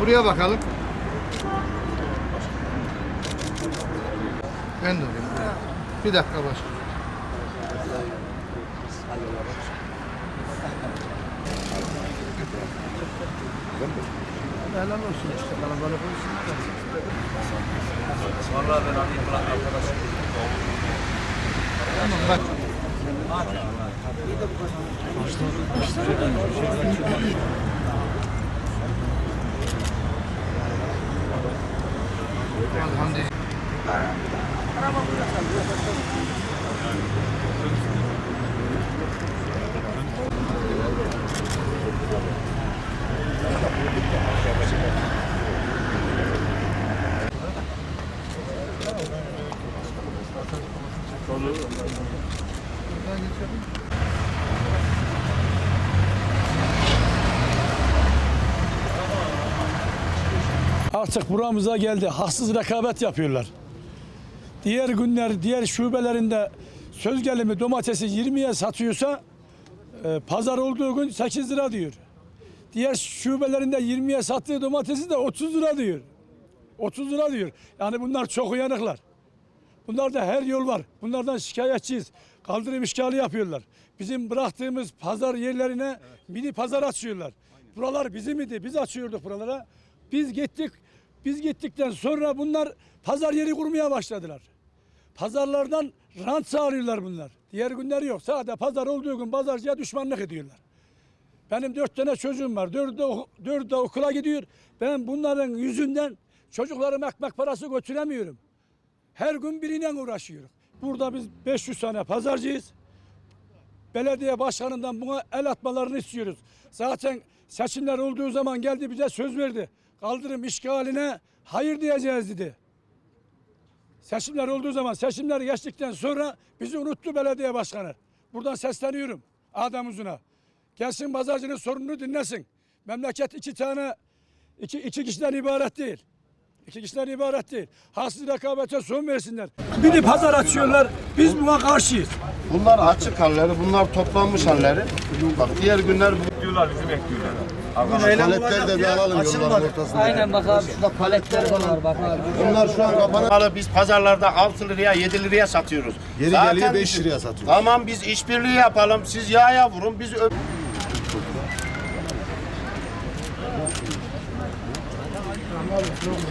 Buraya bakalım. Ben de alayım. Bir dakika başkanım. Helal olsun işte kalabalık olsun. Vallahi ben alayım bırak arkadaşım. Tamam bak. Elhamdülillah. Buradan Artık buramıza geldi. Haksız rekabet yapıyorlar. Diğer günler, diğer şubelerinde söz gelimi domatesi 20'ye satıyorsa e, pazar olduğu gün 8 lira diyor. Diğer şubelerinde 20'ye sattığı domatesi de 30 lira diyor. 30 lira diyor. Yani bunlar çok uyanıklar. Bunlarda her yol var. Bunlardan şikayetçiyiz. Kaldırım işgali yapıyorlar. Bizim bıraktığımız pazar yerlerine mini pazar açıyorlar. Buralar bizim idi. Biz açıyorduk buralara. Biz gittik. Biz gittikten sonra bunlar pazar yeri kurmaya başladılar. Pazarlardan rant sağlıyorlar bunlar. Diğer günler yok. Sadece pazar olduğu gün pazarcıya düşmanlık ediyorlar. Benim dört tane çocuğum var. Dördü de, dördü de okula gidiyor. Ben bunların yüzünden çocuklarım ekmek parası götüremiyorum. Her gün biriyle uğraşıyoruz. Burada biz 500 tane pazarcıyız. Belediye başkanından buna el atmalarını istiyoruz. Zaten seçimler olduğu zaman geldi bize söz verdi. Kaldırım işgaline hayır diyeceğiz dedi. Seçimler olduğu zaman seçimler geçtikten sonra bizi unuttu belediye başkanı. Buradan sesleniyorum Adem Uzun'a. Gelsin pazarcının sorununu dinlesin. Memleket iki tane, iki, iki kişiden ibaret değil. İki kişiden ibaret değil. Haksız rekabete son versinler. Bir de pazar açıyorlar. Biz buna karşıyız. Bunlar açık halleri, bunlar toplanmış halleri. Bak diğer günler Bekliyorlar bizi bekliyorlar. paletleri de bir alalım yolların ortasında. Aynen bak abi şurada paletler var bak abi. Bunlar şu an kapanan. Biz pazarlarda 6 liraya 7 liraya satıyoruz. Yeri Zaten geliyor 5 bizim- liraya satıyoruz. Tamam biz işbirliği yapalım. Siz yağa vurun. Biz ö-